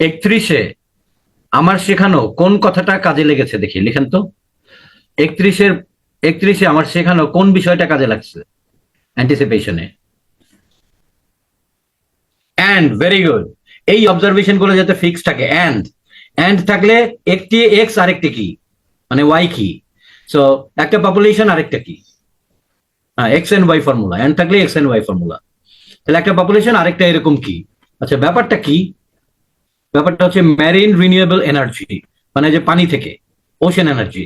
একত্রিশে আমার শেখানো কোন কথাটা কাজে লেগেছে দেখি, লিখেন তো। একত্রিশের, একত্রিশে আমার শেখানো কোন বিষয়টা কাজে লাগছে? অ্যান্টিসিপেশনে অ্যান্ড ভেরি গুড এই অবজারভেশনগুলো যাতে ফিক্স থাকে অ্যান্ড অ্যান্ড থাকলে একটি এক্স আরেকটি কি? মানে ওয়াই কি? সো একটা পপুলেশন আরেকটা কি? হ্যাঁ X and Y formula and থাকলে এক্স এন্ড ওয়াই ফর্মুলা তাহলে একটা পপুলেশন আরেকটা এরকম কি? আচ্ছা ব্যাপারটা কি? ব্যাপারটা হচ্ছে ম্যারিন রিনিউয়েবল এনার্জি মানে যে পানি থেকে ওশেন এনার্জি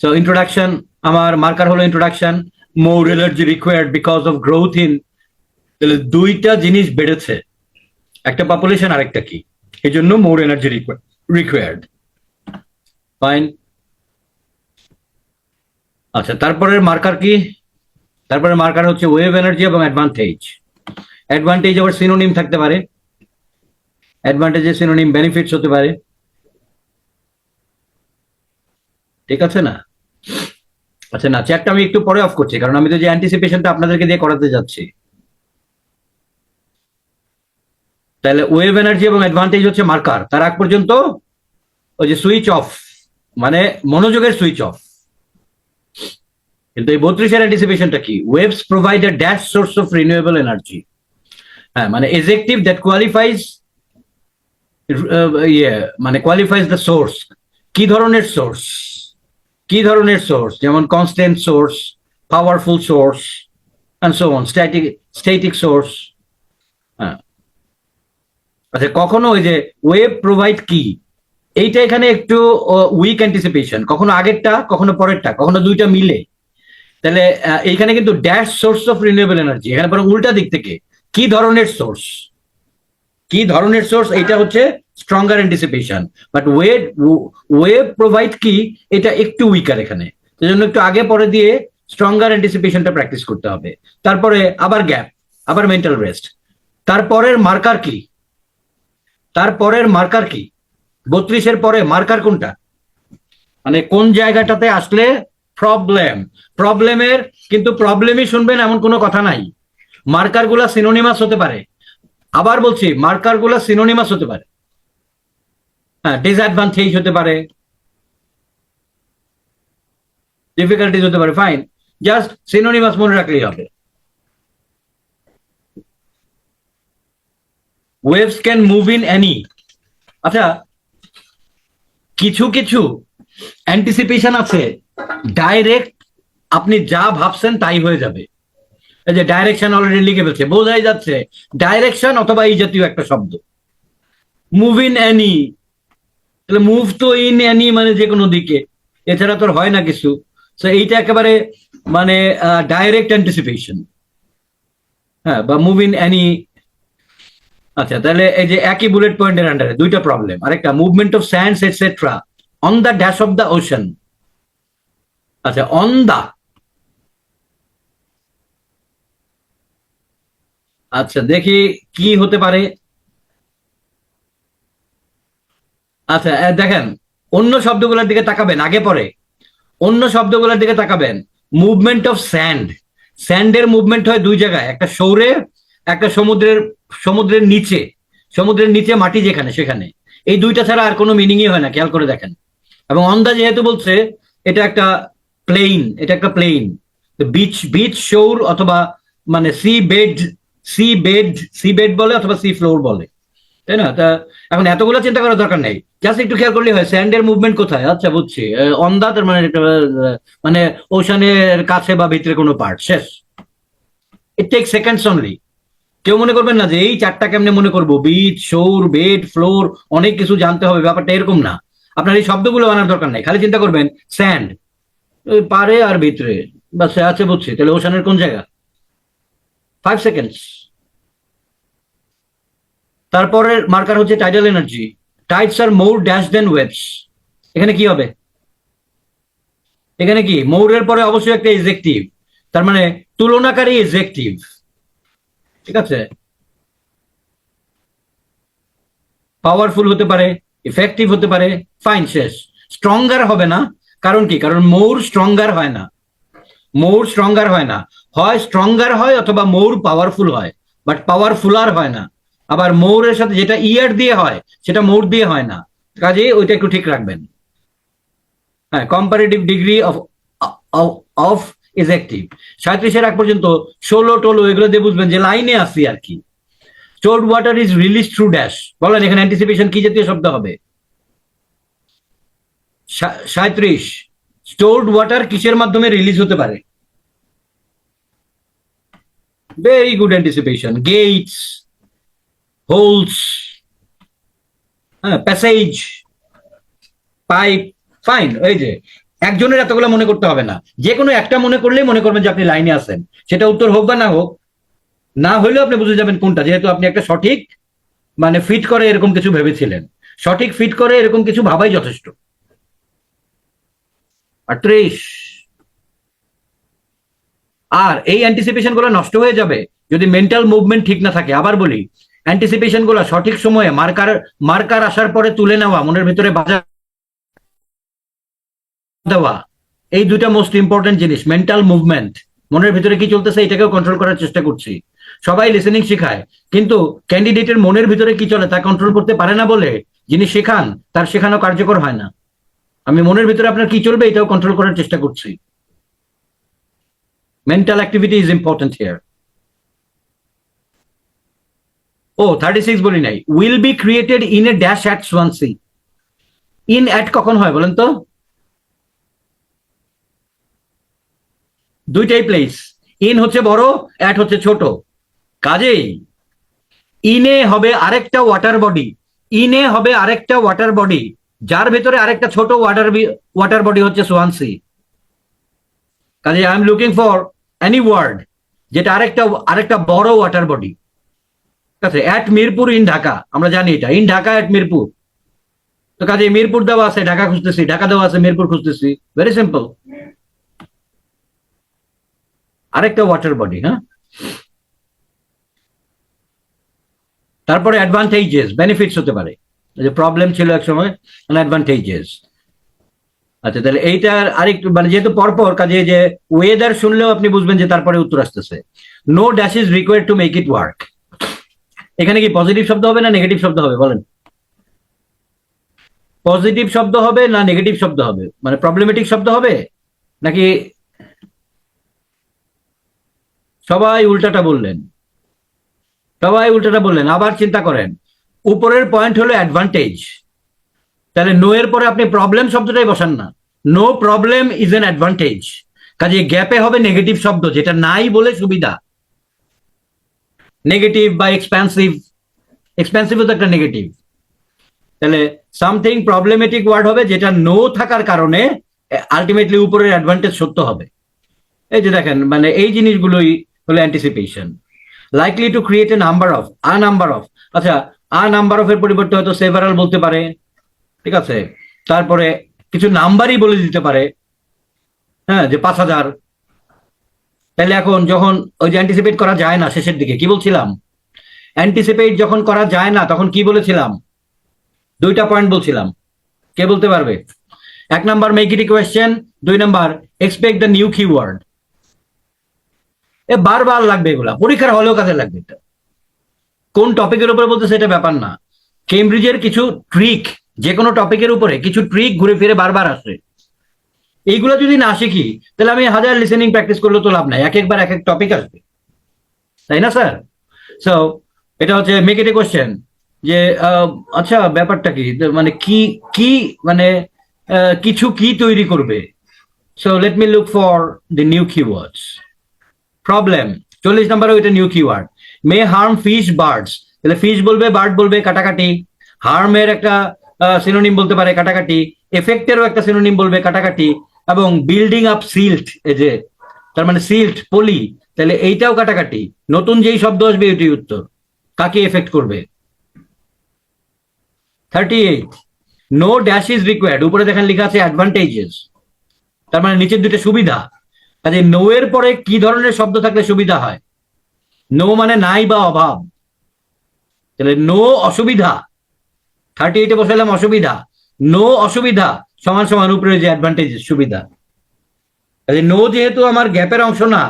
সো ইন্ট্রোডাকশন আমার মার্কার হলো introduction more energy required because of growth in তাহলে দুইটা জিনিস বেড়েছে, একটা পপুলেশন আরেকটা কি? এই জন্য মোর এনার্জি রিকোয়ার্ড ফাইন আচ্ছা তারপরের মার্কার কি? তারপরে মার্কার হচ্ছে ওয়েভ এনার্জি এবং অ্যাডভান্টেজ অ্যাডভান্টেজ আবার সিনোনিম থাকতে পারে। অ্যাডভান্টেজের সিনোনিম বেনিফিটস হতে পারে। ঠিক আছে না? আচ্ছা না চ্যাটটা আমি একটু পরে অফ করছি, কারণ আমি তো যে অ্যান্টিসিপেশনটা আপনাদেরকে দিয়ে করাতে যাচ্ছি। তাহলে ওয়েভ এনার্জি এবং অ্যাডভান্টেজ হচ্ছে মার্কার তার আগ পর্যন্ত ওই যে সুইচ অফ মানে মনোযোগের সুইচ অফ কিন্তু এই বত্রিশের অ্যান্টিসিপেশনটা কি? Waves provide a dash source of renewable energy হ্যাঁ মানে এজেক্টিভ দ্যাট কোয়ালিফাইজ ইয়ে মানে কোয়ালিফাইজ দ্য সোর্স কি ধরনের সোর্স কি ধরনের সোর্স যেমন constant source powerful source and so on static static source হ্যাঁ। আচ্ছা কখনো ওই যে ওয়েব প্রোভাইড কি? এইটা এখানে একটু উইক অ্যান্টিসিপেশন কখনো আগেরটা, কখনো পরেরটা, কখনো দুইটা মিলে। তাহলে এইখানে কিন্তু dash source of renewable energy এখানে বরং উল্টা দিক থেকে, কি ধরনের সোর্স কি ধরনের সোর্স এটা হচ্ছে stronger anticipation but wave wave provide কি? এটা একটু উইকার এখানে। সেজন্য একটু আগে পরে দিয়ে স্ট্রঙ্গার অ্যান্টিসিপেশনটা প্র্যাকটিস করতে হবে। তারপরে আবার গ্যাপ আবার মেন্টাল রেস্ট তারপরের মার্কার কি? তারপরের মার্কার কি? বত্রিশের পরে মার্কার কোনটা? মানে কোন জায়গাটাতে আসলে প্রবলেম প্রবলেমের কিন্তু প্রবলেমই শুনবেন এমন কোনো কথা নাই। মার্কারগুলা সিনোনিমাস হতে পারে। আবার বলছি মার্কারগুলা সিনোনিমাস হতে পারে। হ্যাঁ ডিসঅ্যাডভান্টেজ হতে পারে। ডিফিকাল্টিজ হতে পারে ফাইন জাস্ট সিনোনিমাস মনে রাখলেই হবে। Waves can move in any আচ্ছা কিছু কিছু অ্যান্টিসিপেশন আছে। ডাইরেক্ট আপনি যা ভাবছেন তাই হয়ে যাবে। এই যে ডাইরেকশন অলরেডি লিখে ফেলছে, বোঝাই যাচ্ছে ডাইরেকশন অথবা এই জাতীয় একটা শব্দ। মুভ ইন অ্যানি তাহলে মুভ তো ইন অ্যানি মানে যে কোনো দিকে, এছাড়া তো আর হয় না কিছু। তো এইটা একেবারে মানে ডাইরেক্ট অ্যান্টিসিপেশন হ্যাঁ বা মুভ ইন অ্যানি আচ্ছা তাহলে এই যে একই বুলেট পয়েন্টের আন্ডারে দুইটা প্রবলেম আরেকটা movement of sands etcetera on the dash of the ocean আচ্ছা অন দা আচ্ছা দেখি কি হতে পারে। আচ্ছা দেখেন, অন্য শব্দগুলোর দিকে তাকাবেন, আগে পরে। অন্য শব্দগুলোর দিকে তাকাবেন। মুভমেন্ট অফ স্যান্ড স্যান্ডের মুভমেন্ট হয় দুই জায়গায়, একটা সৌরে, একটা সমুদ্রের সমুদ্রের নিচে। সমুদ্রের নিচে মাটি যেখানে, সেখানে। এই দুইটা ছাড়া আর কোনো মিনিংই হয় না, খেয়াল করে দেখেন। এবং অন্দা যেহেতু বলছে, এটা একটা প্লেইন এটা একটা প্লেইন বিচ বিচ শোর অথবা মানে sea bed sea bed sea bed বলে অথবা সি ফ্লোর বলে। তাই না? তা এখন এতগুলো চিন্তা করার দরকার নেই। জাস্ট একটু খেয়াল করলে হয় স্যান্ডের মুভমেন্ট কোথায়? আচ্ছা বুঝছি। অন্দা তার মানে মানে ওশানের কাছে বা ভিতরে কোনো পার্ট শেষ। ইট টেক সেকেন্ডস অনলি কেউ মনে করবেন না যে এই চারটা কেমনে মনে করব? বিচ শোর বেড ফ্লোর অনেক কিছু জানতে হবে, ব্যাপারটা এরকম না। আপনার এই শব্দগুলো আনার দরকার নাই। খালি চিন্তা করবেন স্যান্ড পারে আর ভিতরে। বা সে আছে বুঝছি। তাহলে ওশানের কোন জায়গা? ফাইভ সেকেন্ডস তারপরের মার্কার হচ্ছে টাইডাল এনার্জি টাইডস আর মোর ড্যাশ দেন ওয়েবস এখানে কি হবে? এখানে কি? মৌরের পরে অবশ্যই একটা এজেক্টিভ তার মানে তুলনাকারী এজেক্টিভ ঠিক আছে? পাওয়ারফুল হতে পারে ইফেক্টিভ হতে পারে ফাইন শেষ। স্ট্রঙ্গার হবে না। কারণ কি? কারণ মৌর স্ট্রঙ্গার হয় না। মৌর স্ট্রঙ্গার হয় না। হয় স্ট্রঙ্গার হয় অথবা মৌর পাওয়ারফুল হয় বাট পাওয়ারফুলার হয় না। আবার মৌরের সাথে যেটা ইয়ার দিয়ে হয়, সেটা মোর দিয়ে হয় না। কাজে ওইটা একটু ঠিক রাখবেন। হ্যাঁ comparative degree of of is active সাঁত্রিশের আগ পর্যন্ত ষোলো, টোলো, এগুলো দিয়ে বুঝবেন যে লাইনে আসি আর কি। Stored water is release through dash বলেন, এখানে অ্যান্টিসিপেশন কি জাতীয় শব্দ হবে? সাঁত্রিশ স্টোর্ড ওয়াটার কিসের মাধ্যমে রিলিজ হতে পারে? Very good anticipation gates holes হ্যাঁ প্যাসেজ পাইপ ফাইন এই যে, একজনের এতগুলো মনে করতে হবে না। যে কোনো একটা মনে করলেই মনে করবেন যে আপনি লাইনে আছেন। সেটা উত্তর হোক বা না হোক, না হলেও আপনি বুঝে যাবেন কোনটা। যেহেতু আপনি একটা সঠিক মানে ফিট করে এরকম কিছু ভেবেছিলেন। সঠিক ফিট করে এরকম কিছু ভাবাই যথেষ্ট। আর এই অ্যান্টিসিপেশনগুলো নষ্ট হয়ে যাবে যদি মেন্টাল মুভমেন্ট ঠিক না থাকে। আবার বলি অ্যান্টিসিপেশনগুলো সঠিক সময়ে মার্কার মার্কার আসার পরে তুলে নেওয়া, মনের ভিতরে বাজা দেওয়া, এই দুটা মোস্ট ইম্পর্টেন্ট জিনিস মেন্টাল মুভমেন্ট মনের ভিতরে কি চলতেছে এটাকেও কন্ট্রোল করার চেষ্টা করছি। সবাই লিসেনিং শেখায়, কিন্তু ক্যান্ডিডেটের মনের ভিতরে কি চলে তা কন্ট্রোল করতে পারে না বলে যিনি শেখান, তার শেখানো কার্যকর হয় না। আমি মনের ভিতরে আপনার কি চলবে এটাও কন্ট্রোল করার চেষ্টা করছি। Mental activity is important here O thirty six বলি নাই। Will be created in a dash at Swansea in at কখন হয় বলেন তো? দুইটাই প্লেস ইন হচ্ছে বড় অ্যাট হচ্ছে ছোট। কাজেই ইনে হবে আরেকটা ওয়াটার বডি ইনে হবে আরেকটা ওয়াটার বডি যার ভেতরে আরেকটা ছোট ওয়াটার ওয়াটার বডি হচ্ছে সোয়ানসি কাজে I am looking for any word যেটা আরেকটা আরেকটা বড় ওয়াটার বডি ঠিক আছে অ্যাট মিরপুর ইন ঢাকা, আমরা জানি এটা। In Dhaka at Mirpur. তো কাজে মিরপুর দেওয়া আছে, ঢাকা খুঁজতেছি, ঢাকা দেওয়া আছে, মিরপুর খুঁজতেছি। ভেরি সিম্পল আরেকটা ওয়াটার বডি হ্যাঁ? তারপরে অ্যাডভান্টেজেস বেনিফিটস হতে পারে। যে প্রবলেম ছিল এক সময় অ্যাডভান্টেজেস আচ্ছা তাহলে এইটার আরেকটু মানে যেহেতু পরপর কাজে যে ওয়েদার শুনলেও আপনি বুঝবেন যে তারপরে উত্তর আসতেছে। No dash is required to make it work এখানে কি পজিটিভ শব্দ হবে না নেগেটিভ শব্দ হবে, বলেন? পজিটিভ শব্দ হবে না নেগেটিভ শব্দ হবে? মানে প্রবলেমেটিক শব্দ হবে? নাকি সবাই উল্টাটা বললেন? সবাই উল্টাটা বললেন, আবার চিন্তা করেন। উপরের পয়েন্ট হলো অ্যাডভান্টেজ তাহলে নো এর পরে আপনি প্রবলেম শব্দটাই বসান না। No problem is an advantage কাজে গ্যাপে হবে নেগেটিভ শব্দ, যেটা নাই বলে সুবিধা। নেগেটিভ বা এক্সপেন্সিভ এক্সপেন্সিভ তো একটা নেগেটিভ তাহলে সামথিং প্রবলেমেটিক ওয়ার্ড হবে যেটা নো থাকার কারণে আলটিমেটলি উপরের অ্যাডভান্টেজ সত্য হবে। এই যে দেখেন মানে এই জিনিসগুলোই হলো anticipation likely to create a number of a number of আচ্ছা আ নাম্বার অফ এর পরিবর্তে হয়তো সেভারাল বলতে পারে, ঠিক আছে? তারপরে কিছু নাম্বারই বলে দিতে পারে হ্যাঁ যে পাঁচ হাজার। তাহলে এখন যখন ওই যে অ্যান্টিসিপেট করা যায় না শেষের দিকে, কি বলছিলাম? অ্যান্টিসিপেট যখন করা যায় না, তখন কি বলেছিলাম? দুইটা পয়েন্ট বলছিলাম। কে বলতে পারবে? এক নাম্বার মেক ইট কোয়েশ্চেন দুই number expect the new keyword এ বারবার লাগবে এগুলা, পরীক্ষার হলেও কাজে লাগবে এটা। কোন টপিকের উপরে বলতে সেটা ব্যাপার না। কেমব্রিজের কিছু ট্রিক যে কোনো টপিকের উপরে কিছু ট্রিক ঘুরে ফিরে বারবার আসে। এইগুলো যদি না শিখি, তাহলে আমি হাজার লিসেনিং প্র্যাকটিস করলে তো লাভ নাই। এক একবার এক এক টপিক আসবে। তাই না, স্যার? সো এটা হচ্ছে মেক এ কোয়েশ্চেন যে আচ্ছা ব্যাপারটা কি? মানে কি কি মানে কিছু কি তৈরি করবে? So let me look for the new keywords problem চল্লিশ নম্বরে ওইটা new keyword may harm fish birds তাহলে ফিশ বলবে বার্ড বলবে, কাটাকাটি। হার্মের একটা সিনোনিম বলতে পারে কাটাকাটি। এফেক্টেরও একটা সিনোনিম বলবে কাটাকাটি। এবং বিল্ডিং আপ সিল্ট এই যে, তার মানে সিল্ট পলি, তাহলে এইটাও কাটাকাটি। নতুন যেই শব্দ আসবে এটি উত্তর। কাকে এফেক্ট করবে? Thirty eight no dash is required উপরে দেখেন লেখা আছে অ্যাডভান্টেজেস তার মানে নিচের দুটো সুবিধা। কাজে নো এর পরে কি ধরনের শব্দ থাকলে সুবিধা হয়? নো মানে নাই বা অভাব। তাহলে নো অসুবিধা। থার্টি এইটে বসালাম অসুবিধা। নো অসুবিধা, সমান সমান উপরে যে অ্যাডভান্টেজ সুবিধা। কাজে নো যেহেতু আমার গ্যাপের অংশ না,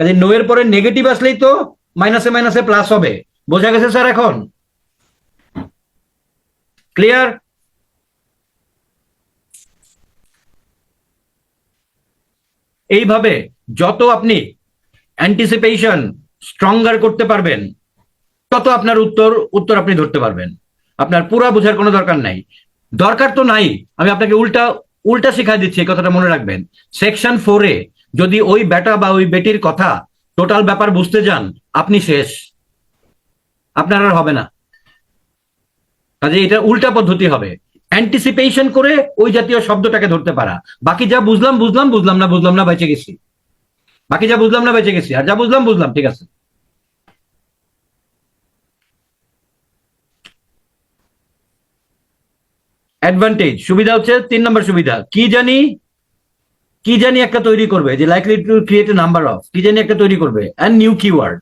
কাজে নো এর পরে নেগেটিভ আসলেই তো মাইনাসে মাইনাসে প্লাস হবে। বোঝা গেছে স্যার এখন? ক্লিয়ার এইভাবে যত আপনি অ্যান্টিসিপেশন স্ট্রঙ্গার করতে পারবেন, তত আপনার উত্তর উত্তর আপনি ধরতে পারবেন। আপনার পুরা বোঝার কোনো দরকার নাই। দরকার তো নাই। আমি আপনাকে উল্টা উল্টা শিখাই দিচ্ছি, এই কথাটা মনে রাখবেন। সেকশন ফোরে যদি ওই বেটা বা ওই বেটির কথা টোটাল ব্যাপার বুঝতে যান, আপনি শেষ। আপনার আর হবে না। কাজে এটা উল্টা পদ্ধতি হবে। অ্যান্টিসিপেশন করে ওই জাতীয় শব্দটাকে ধরতে পারা। বাকি যা বুঝলাম বুঝলাম বুঝলাম না বুঝলাম না, বেঁচে গেছি। বাকি যা বুঝলাম না, বেঁচে গেছি। আর যা বুঝলাম বুঝলাম, ঠিক আছে। অ্যাডভান্টেজ সুবিধা হচ্ছে তিন নম্বর সুবিধা। কি জানি কি জানি একটা তৈরি করবে, যে likely to create a number of কি জানি একটা তৈরি করবে and new keyword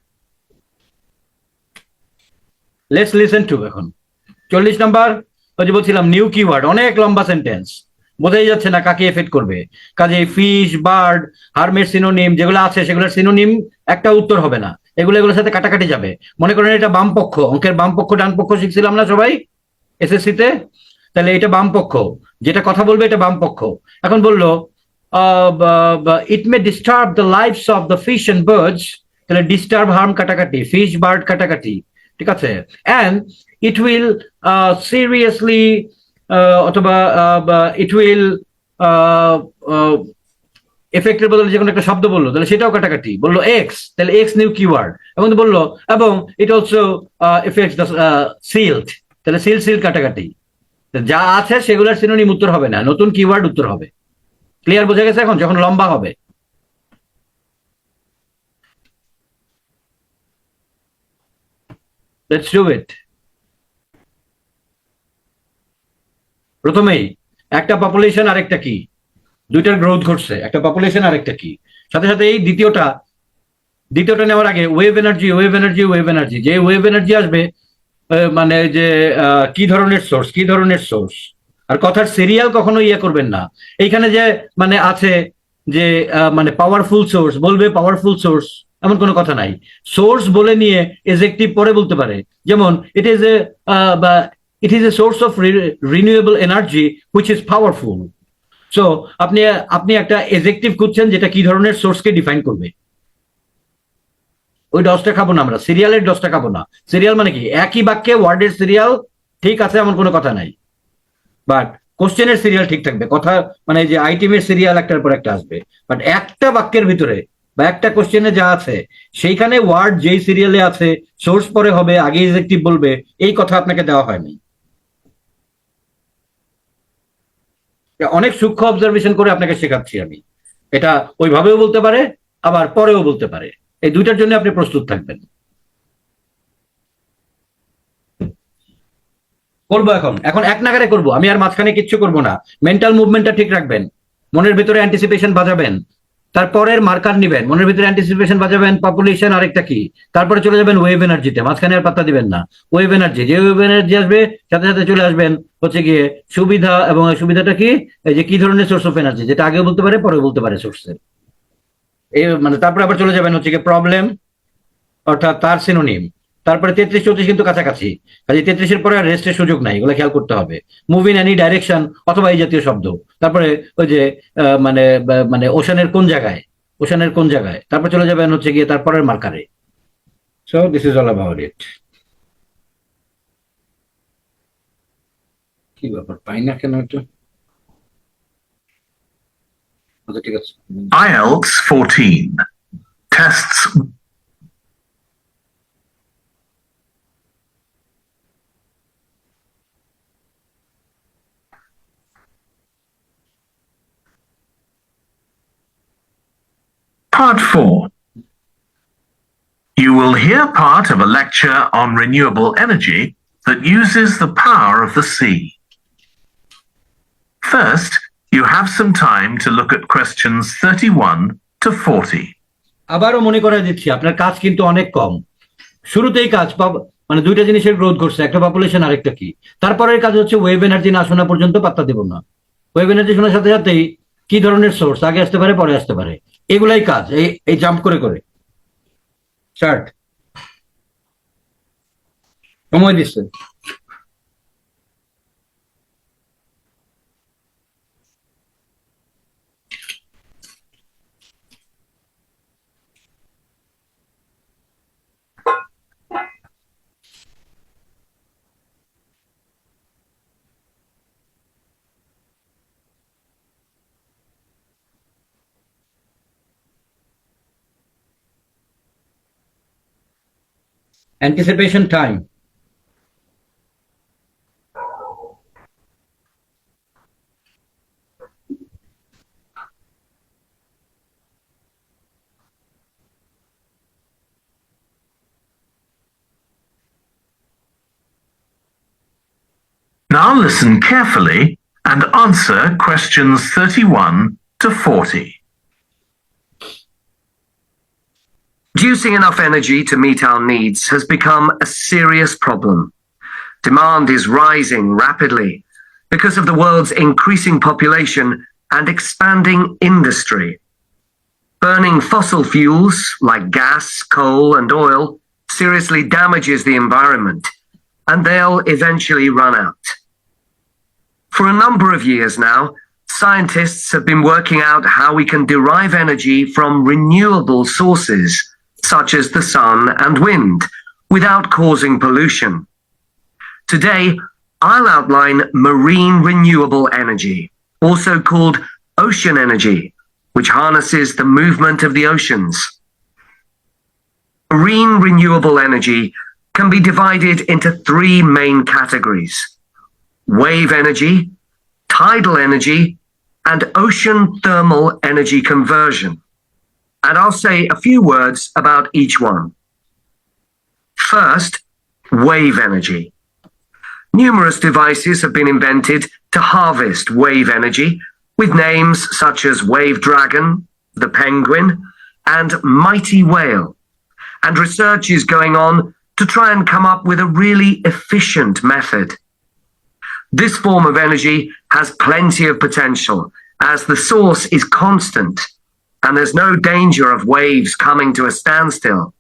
let's listen to এখন। চল্লিশ নাম্বার ওই যে বলছিলাম নিউ কিওয়ার্ড অনেক লম্বা সেন্টেন্স বোঝাই যাচ্ছে না কাকে এফেক্ট করবে। কাজে ফিশ বার্ড হার্মের সিনোনিম যেগুলো আছে, সেগুলোর সিনোনিম একটা উত্তর হবে না। এগুলো, এগুলোর সাথে কাটাকাটি যাবে। মনে করেন এটা বাম পক্ষ অঙ্কের বাম পক্ষ ডান পক্ষ শিখছিলাম না সবাই? এসএসসি তে? তাহলে এটা বাম পক্ষ। যেটা কথা বলবে এটা বাম পক্ষ। এখন বলল it may disturb the lifes of the fish and birds তাহলে ডিস্টার্ব হার্ম কাটাকাটি ফিশ বার্ড কাটাকাটি, ঠিক আছে? অ্যান্ড ইট উইল সিরিয়াসলি অথবা ইট উইল এফেক্টের বদলে যে কোনো একটা শব্দ বলল, তাহলে সেটাও কাটাকাটি। বলল এক্স তাহলে এক্স নিউ কিওয়ার্ড এবং বলল, এবং it also effects the sealed তাহলে সিল সিল কাটাকাটি। যা আছে সেগুলোর সিনোনিম উত্তর হবে না, নতুন কিওয়ার্ড উত্তর হবে। ক্লিয়ার বোঝা গেছে এখন? যখন লম্বা হবে। প্রথমেই, একটা পপুলেশন আরেকটা কি? দুইটার গ্রোথ ঘটছে, একটা পপুলেশন আরেকটা কি? সাথে সাথে এই দ্বিতীয়টা দ্বিতীয়টা নেওয়ার আগে wave energy wave energy wave energy যে ওয়েভ এনার্জি আসবে মানে যে কি ধরনের সোর্স কি ধরনের সোর্স আর কথার সিরিয়াল কখনো ইয়ে করবেন না। এইখানে যে মানে আছে যে মানে পাওয়ারফুল সোর্স বলবে পাওয়ারফুল সোর্স এমন কোনো কথা নাই। সোর্স বলে নিয়ে এজেক্টিভ পরে বলতে পারে। যেমন it is a it is a source of renewable energy which is powerful so আপনি আপনি একটা এজেক্টিভ খুঁজছেন যেটা কি ধরনের সোর্সকে ডিফাইন করবে। ওই ডসটা খাব না আমরা। সিরিয়ালের ডসটা খাব না। সিরিয়াল মানে কি? একই বাক্যে ওয়ার্ডের সিরিয়াল ঠিক আছে, এমন কোনো কথা নাই। বাট কোশ্চেনের সিরিয়াল ঠিক থাকবে। কথা মানে যে আইটেমের সিরিয়াল একটার পর একটা আসবে। বাট একটা বাক্যের ভিতরে বা একটা কোশ্চেনে যা আছে, সেইখানে ওয়ার্ড যেই সিরিয়ালে আছে সোর্স পরে হবে, আগে ইজেক্টিভ বলবে, এই কথা আপনাকে দেওয়া হয়নি। অনেক সূক্ষ্ম অবজারভেশন করে আপনাকে শেখাচ্ছি আমি। এটা ওইভাবেও বলতে পারে, আবার পরেও বলতে পারে। এই দুইটার জন্য আপনি প্রস্তুত থাকবেন। করব এখন। এখন এক নাগারে করব। আমি আর মাঝখানে কিচ্ছু করব না। মেন্টাল মুভমেন্টটা ঠিক রাখবেন। মনের ভিতরে অ্যান্টিসিপেশন বাজাবেন। তারপরের মার্কার নিবেন। মনের ভিতরে অ্যান্টিসিপেশন বাজাবেন। পপুলেশন আরেকটা কি? তারপরে চলে যাবেন ওয়েভ এনার্জিতে মাঝখানে আর পাত্তা দিবেন না। ওয়েভ এনার্জি যে ওয়েভ এনার্জি আসবে, সাথে সাথে চলে আসবেন হচ্ছে গিয়ে সুবিধা এবং সুবিধাটা কি? এই যে কি ধরনের সোর্স অফ এনার্জি যেটা আগে বলতে পারে পরে বলতে পারে সোর্সের এই মানে তারপরে আবার চলে যাবেন হচ্ছে গিয়ে প্রবলেম অর্থাৎ তার সিনোনিম তারপরে তেত্রিশ, চৌত্রিশ কিন্তু কাছাকাছি। কাজে তেত্রিশের পরে আর রেস্টের সুযোগ নাই, এগুলো খেয়াল করতে হবে। মুভ ইন এনি ডাইরেকশন অথবা এই জাতীয় শব্দ। তারপরে ওই যে মানে মানে ওশানের কোন জায়গায়? ওশানের কোন জায়গায়? তারপর চলে যাবেন হচ্ছে গিয়ে তারপরের মার্কারে so this is all about it কি ব্যাপার? পাই না কেন একটু IELTS 14. Tests Part 4. You will hear part of a lecture on renewable energy that uses the power of the sea. First, you have some time to look at questions 31 to 40. আবারও মনে করাই দিচ্ছি, আপনার কাজ কিন্তু অনেক কম। শুরুতেই কাজ মানে দুইটা জিনিসের গ্রোথ ঘটছে, একটা পপুলেশন আরেকটা কি? তারপরের কাজ হচ্ছে ওয়েব এনার্জি না শোনা পর্যন্ত পাত্তা দেব না। ওয়েব এনার্জি শোনার সাথে সাথেই কি ধরনের সোর্স আগে আসতে পারে, পরে আসতে পারে। এগুলাই কাজ, এই এই জাম্প করে করে। স্টার্ট সময় দিচ্ছে। Anticipation time. Now listen carefully and answer questions 31 to 40. Producing enough energy to meet our needs has become a serious problem. Demand is rising rapidly because of the world's increasing population and expanding industry. Burning fossil fuels like gas, coal, and oil seriously damages the environment, and they'll eventually run out. For a number of years now, scientists have been working out how we can derive energy from renewable sources, such as the sun and wind, without causing pollution. Today, I'll outline marine renewable energy, also called ocean energy, which harnesses the movement of the oceans. Marine renewable energy can be divided into three main categories wave energy, tidal energy, and ocean thermal energy conversion. And I'll say a few words about each one. First, wave energy. Numerous devices have been invented to harvest wave energy with names such as Wave Dragon, the Penguin, and Mighty Whale. And research is going on to try and come up with a really efficient method. This form of energy has plenty of potential as the source is constant and there's no danger of waves coming to a standstill.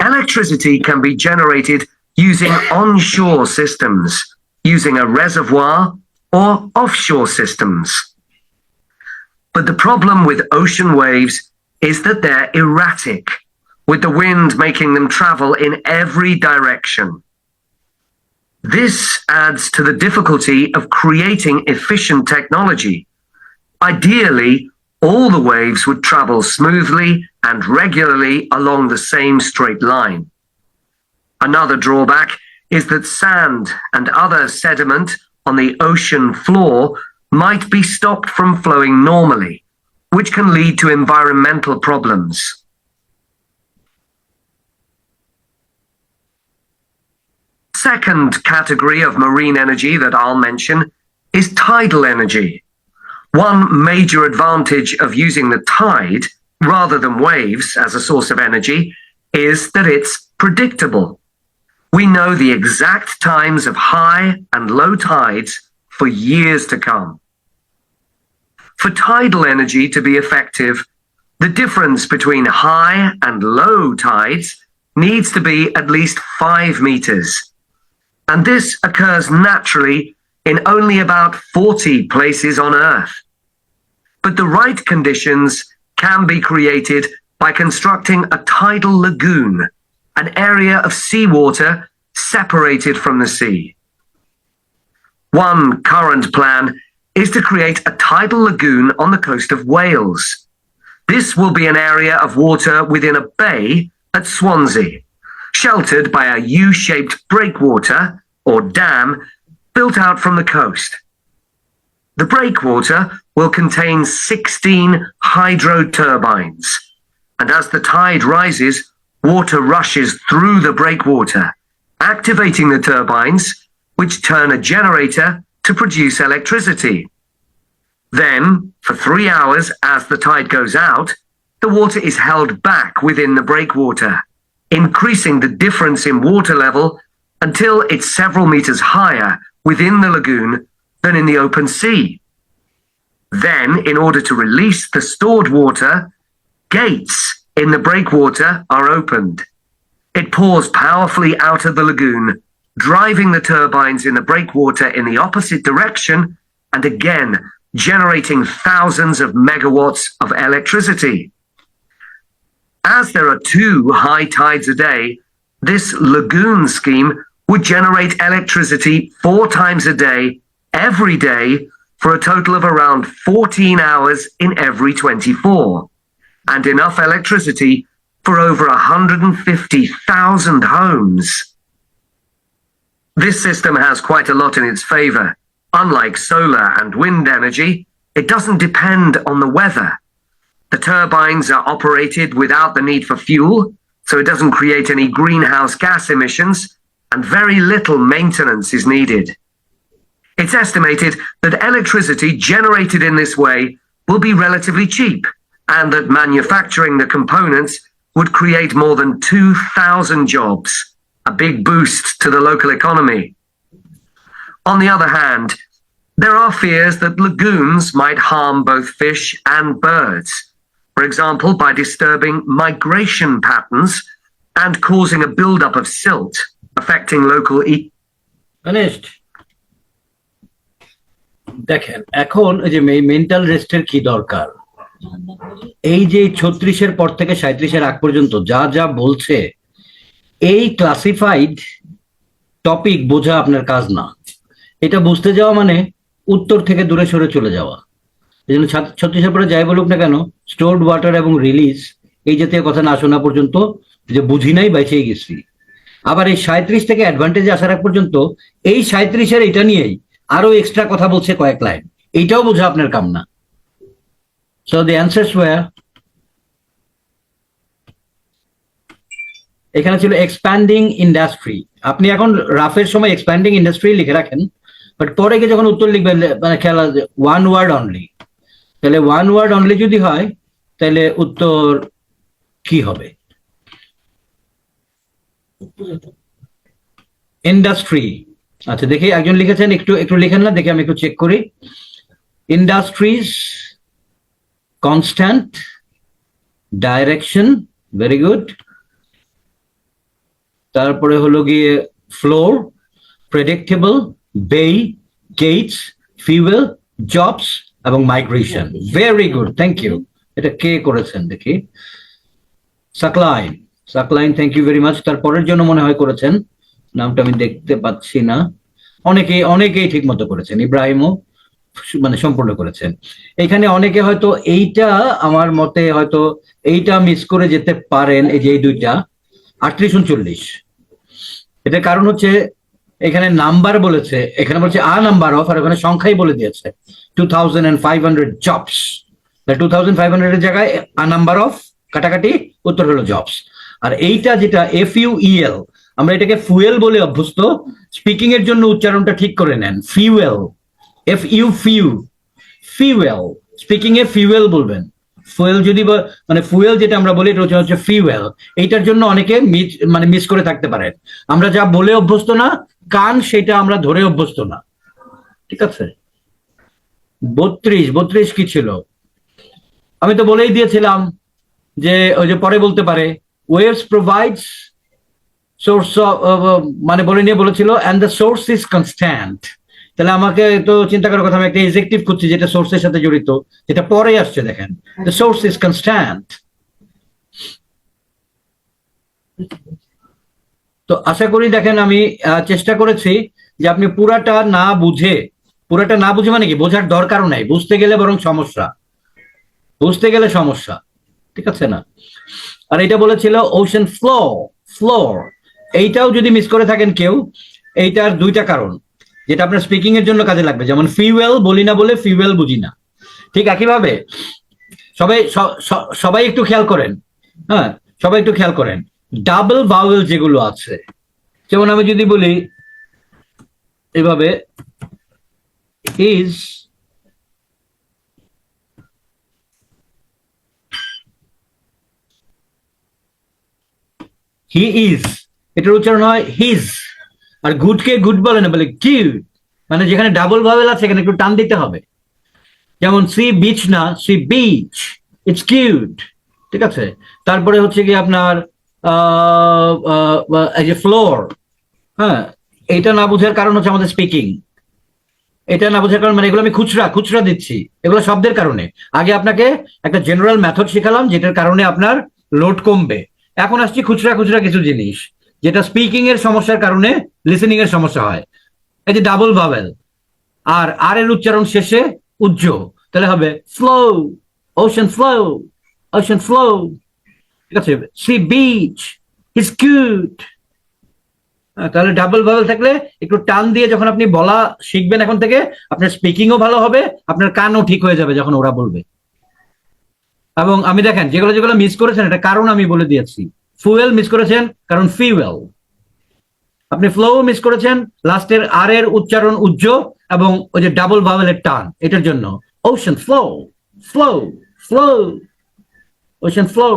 Electricity can be generated using onshore systems, using a reservoir or offshore systems. But the problem with ocean waves is that they're erratic, with the wind making them travel in every direction. This adds to the difficulty of creating efficient technology. Ideally, all the waves would travel smoothly and regularly along the same straight line. Another drawback is that sand and other sediment on the ocean floor might be stopped from flowing normally, which can lead to environmental problems. Second category of marine energy that I'll mention is tidal energy. One major advantage of using the tide rather than waves as a source of energy is that it's predictable. We know the exact times of high and low tides for years to come. For tidal energy to be effective, the difference between high and low tides needs to be at least five meters. And this occurs naturally in only about 40 places on Earth. But the right conditions can be created by constructing a tidal lagoon, an area of seawater separated from the sea. One current plan is to create a tidal lagoon on the coast of Wales. This will be an area of water within a bay at Swansea, sheltered by a U-shaped breakwater or dam built out from the coast. The breakwater will contain 16 hydro turbines, and as the tide rises, water rushes through the breakwater, activating the turbines, which turn a generator to produce electricity. Then, for three hours as the tide goes out, the water is held back within the breakwater, increasing the difference in water level until it's several meters higher within the lagoon than in the open sea. Then, in order to release the stored water, gates in the breakwater are opened. It pours powerfully out of the lagoon, driving the turbines in the breakwater in the opposite direction and again generating thousands of megawatts of electricity. As there are two high tides a day, this lagoon scheme would generate electricity four times a day, every day, for a total of around 14 hours in every 24, and enough electricity for over 150,000 homes. This system has quite a lot in its favor. Unlike solar and wind energy, it doesn't depend on the weather. The turbines are operated without the need for fuel, so it doesn't create any greenhouse gas emissions, and very little maintenance is needed. It's estimated that electricity generated in this way will be relatively cheap, and that manufacturing the components would create more than 2,000 jobs, a big boost to the local economy. On the other hand, there are fears that lagoons might harm both fish and birds, for example, by disturbing migration patterns and causing a buildup of silt, affecting local e- Finished. দেখেন, এখন যে mental রেস্টের কি দরকার? এই যে ছত্রিশের পর থেকে সাঁত্রিশের আগ পর্যন্ত যা যা বলছে, এই ক্লাসিফাইড টপিক বোঝা আপনার কাজ না। এটা বুঝতে যাওয়া মানে উত্তর থেকে দূরে সরে চলে যাওয়া। এই জন্য ছত্রিশের পরে যাই বলুক না কেন স্টোরড ওয়াটার এবং রিলিজ এই জাতীয় কথা না শোনা পর্যন্ত যে বুঝি নাই বেঁচেই গেছি। আবার এই সাঁত্রিশ থেকে অ্যাডভান্টেজে আসার আগ পর্যন্ত, এই সাঁত্রিশের এটা নিয়েই আরও এক্সট্রা কথা বলছে কয়েক লাইন। এইটাও বোঝা আপনার কাম না সো দি অ্যান্সার্স ওয়ার এখানে ছিল এক্সপ্যান্ডিং ইন্ডাস্ট্রি আপনি এখন রাফের সময় এক্সপ্যান্ডিং ইন্ডাস্ট্রি লিখে রাখেন বাট পরে গিয়ে যখন উত্তর লিখবেন মানে খেলা ওয়ান ওয়ার্ড অনলি তাহলে ওয়ান ওয়ার্ড অনলি যদি হয় তাহলে উত্তর কি হবে? ইন্ডাস্ট্রি আচ্ছা দেখি একজন লিখেছেন, একটু একটু লিখেন না, দেখি আমি একটু চেক করি। Industries constant direction very good তারপরে হলো গিয়ে floor predictable bay gates fuel jobs এবং migration very good thank you এটা কে করেছেন, দেখি? Saklain Saklain thank you very much তারপরের জন্য মনে হয় করেছেন। নামটা আমি দেখতে পাচ্ছি না। অনেকেই অনেকেই ঠিক মতো করেছেন, ইব্রাহিমও মানে সম্পূর্ণ করেছেন। এখানে অনেকে হয়তো এইটা আমার মতে হয়তো এইটা মিস করে যেতে পারেন, এই যে এই দুইটা। আটত্রিশ উনচল্লিশ। এটার কারণ হচ্ছে এখানে নাম্বার বলেছে, এখানে বলছে আ নাম্বার অফ, আর ওখানে সংখ্যাই বলে দিয়েছে। Two thousand and five hundred jobs two thousand five হান্ড্রেডের জায়গায় আ নাম্বার অফ, কাটাকাটি উত্তর হলো জবস আর এইটা যেটা এফ ইউ ইএল আমরা এটাকে ফুয়েল বলে অভ্যস্ত। স্পিকিং এর জন্য উচ্চারণটা ঠিক করে নেন। Fuel F U few fuel speaking এ ফিউয়েল বলবেন। ফুয়েল যদি মানে ফুয়েল যেটা আমরা বলি, এটা হচ্ছে- ফিউয়েল এইটার জন্য অনেকে মিস মানে মিস করে থাকতে পারেন আমরা যা বলে অভ্যস্ত না, কান সেটা আমরা ধরে অভ্যস্ত না। ঠিক আছে? বত্রিশ বত্রিশ কি ছিল? আমি তো বলেই দিয়েছিলাম যে, ওই যে পরে বলতে পারে ওয়েভস প্রোভাইডস সোর্স মানে বলে নিয়ে বলেছিল and the source is constant তাহলে আমাকে তো চিন্তা করার কথা, আমি একটা এক্সেকটিভ খুঁজছি যেটা সোর্সের সাথে জড়িত, যেটা পরে আসছে দেখেন। দ্য সোর্স ইজ কনস্ট্যান্ট তো আশা করি দেখেন আমি চেষ্টা করেছি যে আপনি পুরাটা না বুঝে, পুরাটা না বুঝে মানে কি? বোঝার দরকারও নাই। বুঝতে গেলে বরং সমস্যা। বুঝতে গেলে সমস্যা। ঠিক আছে না? আর এটা বলেছিল ওশান ফ্লো ফ্লোর এইটাও যদি মিস করে থাকেন কেউ, এইটার দুইটা কারণ, যেটা আপনার স্পিকিং এর জন্য কাজে লাগবে। যেমন ফিউয়েল বলি না বলে ফিউয়েল বুঝি না। ঠিক একইভাবে, সবাই সবাই একটু খেয়াল করেন হ্যাঁ সবাই একটু খেয়াল করেন। ডাবল ভাওয়েল যেগুলো আছে, যেমন আমি যদি বলি, এভাবে ইজ হি ইজ এটার উচ্চারণ হয় হিজ আর গুডকে গুড বলে না, বলে কিউট মানে যেখানে ডাবল ভাবেল আছে এখানে একটু টান দিতে হবে। যেমন সি বিচ না, সি বিচ ইটস কিউট ঠিক আছে? তারপরে হচ্ছে কি আপনার যে ফ্লোর হ্যাঁ? এটা না বোঝার কারণ হচ্ছে আমাদের স্পিকিং এটা না বোঝার কারণ মানে এগুলো আমি খুচরা খুচরা দিচ্ছি। এগুলো শব্দের কারণে। আগে আপনাকে একটা জেনারেল মেথড শেখালাম, যেটার কারণে আপনার লোড কমবে। এখন আসছি খুচরা খুচরা কিছু জিনিস। যেটা স্পিকিং এর সমস্যার কারণে লিসেনিং এর সমস্যা হয়। এই যে ডাবল ভাবেল আর আর এর উচ্চারণ শেষে উজ্জ, তাহলে হবে flow ocean flow ocean flow ঠিক আছে? সি বিচ ইজ গুড তাহলে ডাবল ভাবেল থাকলে একটু টান দিয়ে যখন আপনি বলা শিখবেন এখন থেকে, আপনার স্পিকিংও ভালো হবে, আপনার কানও ঠিক হয়ে যাবে যখন ওরা বলবে। এবং আমি দেখেন, যেগুলো যেগুলো মিস করেছেন, এটা কারণ আমি বলে দিয়েছি। ফুয়েল মিস করেছেন কারণ ফিউয়েল আপনি ফ্লো মিস করেছেন লাস্টের আর এর উচ্চারণ উজ্জ এবং ওই যে ডাবল ভাওয়েলের টান, এটার জন্য। Ocean flow flow flow ocean flow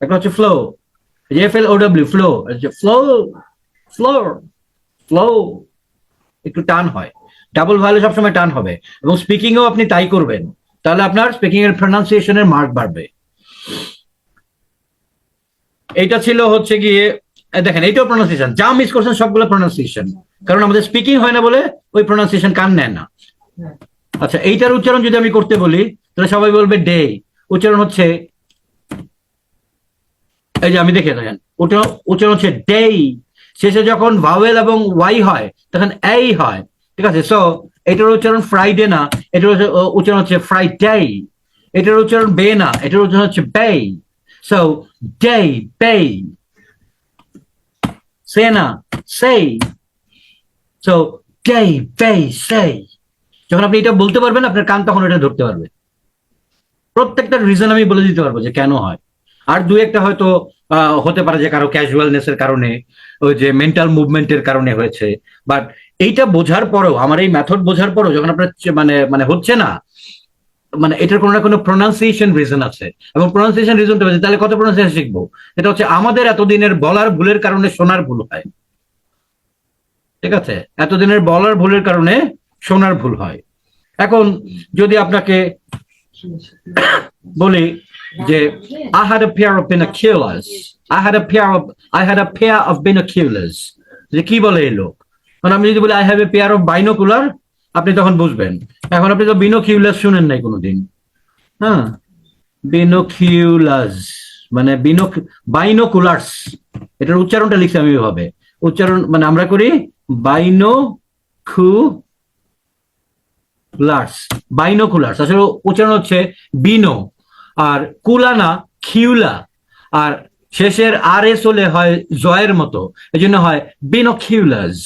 একটা হচ্ছে flow F L O W flow flow flow flow একটু টান হয়। ডাবল ভাওয়েলে সবসময় টান হবে। এবং স্পিকিংও আপনি তাই করবেন। তাহলে আপনার স্পিকিং এর প্রনাউন্সিয়েশনের মার্ক বাড়বে। এইটা ছিল হচ্ছে গিয়ে দেখেন, এইটাও প্রনাউন্সিয়েশন যা মিস করছেন, সবগুলো প্রনাউন্সিয়েশন কারণ আমাদের স্পিকিং হয় না বলে ওই প্রনাউন্সিয়েশন কান নেয় না। আচ্ছা এইটার উচ্চারণ যদি আমি করতে বলি, তাহলে সবাই বলবে ডে উচ্চারণ হচ্ছে, এই যে আমি দেখে দেখেন। উচ্চারণ উচ্চারণ হচ্ছে ডেই শেষে যখন ভাওয়েল এবং ওয়াই হয়, তখন এই হয়। ঠিক আছে? সো এটার উচ্চারণ ফ্রাইডে না, এটার উচ্চারণ হচ্ছে ফ্রাইডে এটার উচ্চারণ বে না, এটার উচ্চারণ হচ্ছে বে ডে বে সে না সেই সো ডে বে সেই যখন আপনি এটা বলতে পারবেন, আপনার কান তখন এটা ধরতে পারবে। প্রত্যেকটা রিজন আমি বলে দিতে পারব যে কেন হয়। আর দু একটা হয়তো হতে পারে যে কারও ক্যাজুয়ালনেস এর কারণে, ওই যে মেন্টাল মুভমেন্টের কারণে হয়েছে। বাট এইটা বোঝার পরেও, আমার এই মেথড বোঝার পরেও যখন আপনার মানে মানে হচ্ছে না মানে এটার কোনো না কোনো প্রোনাউন্সিয়েশন রিজন আছে। এবং প্রোনাউন্সিয়েশন রিজনটা হচ্ছে তাহলে কত প্রোনাউন্সিয়েশন শিখব? এটা হচ্ছে আমাদের এতদিনের বলার ভুলের কারণে শোনার ভুল হয়। ঠিক আছে? এতদিনের বলার ভুলের কারণে শোনার ভুল হয়। এখন যদি আপনাকে বলি যে, I had a pair of binoculars. I had a pair of, I had a pair of binoculars. যে কি বলে এই লোক? মানে আমি যদি বলি I have a pair of binocular আপনি তখন বুঝবেন। এখন আপনি তো বিনোকিউলাস শুনেন নাই কোনোদিন। হ্যাঁ? বিনোকিউলাস মানে বিনোক, বাইনোকুলার্স। এটার উচ্চারণটা লিখছি আমি এভাবে উচ্চারণ মানে আমরা করি বাইনো খু কুলার্স বাইনোকুলার্স। আসলে উচ্চারণ হচ্ছে বিনো। আর কুলানা খিউলা। আর শেষের আর এস হলে হয় জয়ের মতো। এই জন্য হয় বিনোকিউলাস।